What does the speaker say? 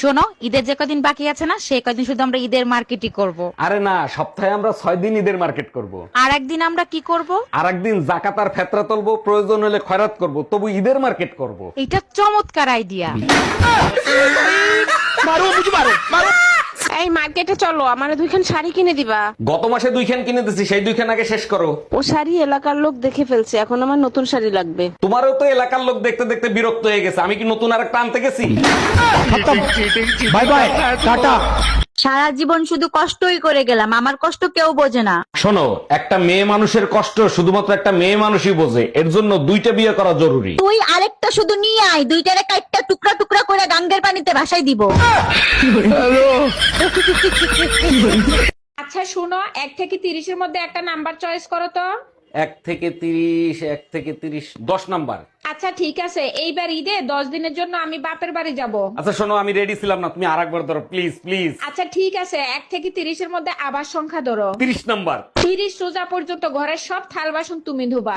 শোনো ঈদের যে কদিন বাকি আছে না সে কদিন শুধু আমরা ঈদের মার্কেটই করব। আরে না সপ্তাহে আমরা ছয় দিন ঈদের মার্কেট করব। আর একদিন আমরা কি করব আর একদিন জাকাত আর ফেতরা তুলবো প্রয়োজন হলে খয়রাত করব তবু ঈদের মার্কেট করব। এটা চমৎকার আইডিয়া এই মার্কেটে চলো আমার দুইখান শাড়ি কিনে দিবা। গত মাসে দুইখান কিনে দিছি সেই দুইখান আগে শেষ করো। ও শাড়ি এলাকার লোক দেখে ফেলছে এখন আমার নতুন শাড়ি লাগবে। তোমারও তো এলাকার লোক দেখতে দেখতে বিরক্ত হয়ে গেছে আমি কি নতুন আর একটা আনতে গেছি? Bye bye tata. সারা জীবন শুধু কষ্টই করে গেলাম আমার কষ্ট কেউ বোঝে না। শোনো একটা মেয়ে মানুষের কষ্ট শুধুমাত্র একটা মেয়ে মানুষই বোঝে এর জন্য দুইটা বিয়ে করা জরুরি। তুই আরেকটা শুধু নিয়ে আয় দুইটারে কাইটটা টুকরা টুকরা করে গাঙ্গের পানিতে ভাসাই দিব। আচ্ছা শুনো এক থেকে তিরিশের মধ্যে একটা নাম্বার চয়েস করো তো। এক থেকে তিরিশ এক থেকে তিরিশ দশ নাম্বার। আচ্ছা ঠিক আছে। এইবার ঈদে দশ দিনের জন্য আমি বাপের বাড়ি যাব। আচ্ছা শোনো আমি রেডি ছিলাম না তুমি আর একবার ধরো প্লিজ প্লিজ আচ্ছা ঠিক আছে। এক থেকে তিরিশের মধ্যে আবার সংখ্যা ধরো। তিরিশ নাম্বার। তিরিশ রোজা পর্যন্ত ঘরের সব থাল বাসন তুমি ধোবা।